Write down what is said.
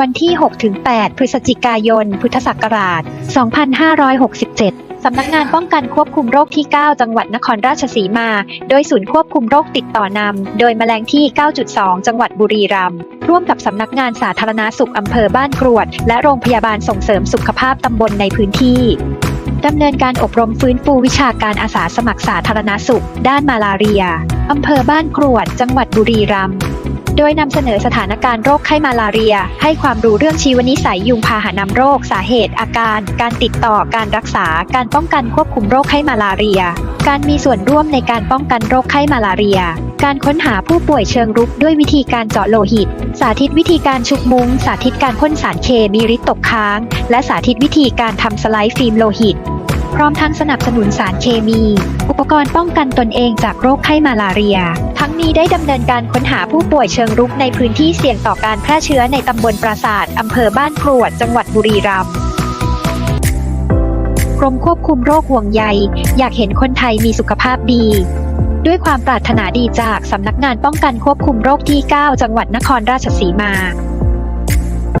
วันที่ 6-8 พฤศจิกายน พุทธศักราช 2567 สำนักงานป้องกันควบคุมโรคที่ 9 จังหวัดนครราชสีมา โดยศูนย์ควบคุมโรคติดต่อนำ โดยมแมลงที่ 9.2 จังหวัดบุรีรัมย์ ร่วมกับสำนักงานสาธารณาสุขอำเภอบ้านกรวด และโรงพยาบาลส่งเสริมสุขภาพตำบลในพื้นที่ดำเนินการอบรมฟื้นฟูวิชาการอาสาสมัครสาธารณสุข ด้านมาลาเรีย อำเภอบ้านกรวด จังหวัดบุรีรัมย์ โดยนำเสนอสถานการณ์โรคไข้มาลาเรีย ให้ความรู้เรื่องชีวนิสัยยุงพาหะนำโรค สาเหตุ อาการ การติดต่อ การรักษา การป้องกันควบคุมโรคไข้มาลาเรีย การมีส่วนร่วมในการป้องกันโรคไข้มาลาเรีย การค้นหาผู้ป่วยเชิงรุกด้วยวิธีการเจาะโลหิต สาธิตวิธีการชุบมุ้ง สาธิตการพ่นสารเคมีฤทธิ์ตกค้าง และสาธิตวิธีการทำสไลด์ฟิล์มโลหิต ร้อมทั้งสนับสนุนสารเคมี อุปกรณ์ป้องกันตนเองจากโรคไข้มาลาเรีย ทั้งนี้ได้ดำเนินการค้นหาผู้ป่วยเชิงรุกในพื้นที่เสี่ยงต่อการแพร่เชื้อในตำบลปราสาทอำเภอบ้านกรวดจังหวัดบุรีรัมย์กรมควบคุมโรคห่วงใยอยากเห็นคนไทยมีสุขภาพดี ด้วยความปรารถนาดีจากสำนักงานป้องกันควบคุมโรคที่ 9 จังหวัดนครราชสีมา